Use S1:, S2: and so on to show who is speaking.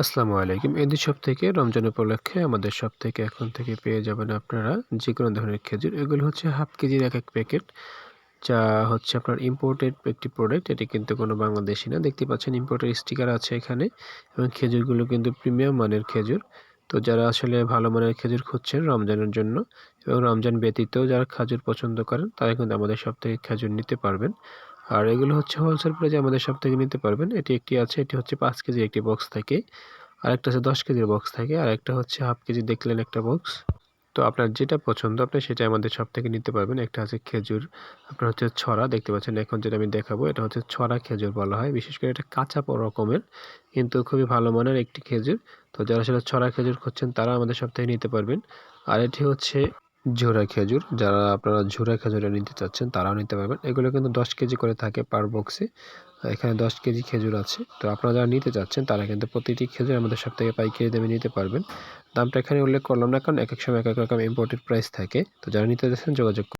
S1: আসসালামু আলাইকুম। এদি সব থেকে রমজান উপলক্ষে আমাদের সব থেকে এখন থেকে পেয়ে যাবেন আপনারা যে কোনো ধরনের খেজুর। এগুলো হচ্ছে হাফ কেজির এক এক প্যাকেট। যা হচ্ছে আপনার ইম্পোর্টেড একটি প্রোডাক্ট এটি কিন্তু কোনো বাংলাদেশি না। দেখতে পাচ্ছেন ইম্পোর্টের স্টিকার আছে এখানে এবং খেজুরগুলো কিন্তু প্রিমিয়াম মানের খেজুর। তো যারা আসলে ভালো মানের খেজুর খুঁজছেন রমজানের জন্য এবং রমজান ব্যতীত যারা খেজুর পছন্দ করেন, তারা কিন্তু আমাদের সব থেকে খেজুর নিতে পারবেন। আর এগুলো হচ্ছে হোলসেল প্রাইজে আমাদের সব থেকে নিতে পারবেন। এটি একটি আছে, এটি হচ্ছে পাঁচ কেজির একটি বক্স থাকে, আরেকটা হচ্ছে দশ কেজির বক্স থাকে আর একটা হচ্ছে হাফ কেজি দেখলেন একটা বক্স তো আপনার যেটা পছন্দ, আপনি সেটা আমাদের সব থেকে নিতে পারবেন। একটা আছে খেজুর, আপনার হচ্ছে ছড়া, দেখতে পাচ্ছেন এখন যেটা আমি দেখাবো, এটা হচ্ছে ছড়া খেজুর বলা হয়। বিশেষ করে এটা কাঁচা রকমের, কিন্তু খুবই ভালো মানের একটি খেজুর। তো যারা সেটা ছড়া খেজুর খুঁজছেন, তারা আমাদের সব থেকে নিতে পারবেন। আর এটি হচ্ছে ঝোড়া খেজুর, যারা আপনারা ঝোরা খেজুরে নিতে চাচ্ছেন তারাও নিতে পারবেন। এগুলো কিন্তু দশ কেজি করে থাকে পার বক্সে এখানে দশ কেজি খেজুর আছে। তো আপনারা যারা নিতে চাচ্ছেন তারা কিন্তু প্রতিটি খেজুর আমাদের সব থেকে পাইকারি দামে নিতে পারবেন। দামটা এখানে উল্লেখ করলাম না, কারণ এক এক সময় এক এক রকম ইম্পোর্টেড প্রাইস থাকে। তো যারা নিতে চাচ্ছেন যোগাযোগ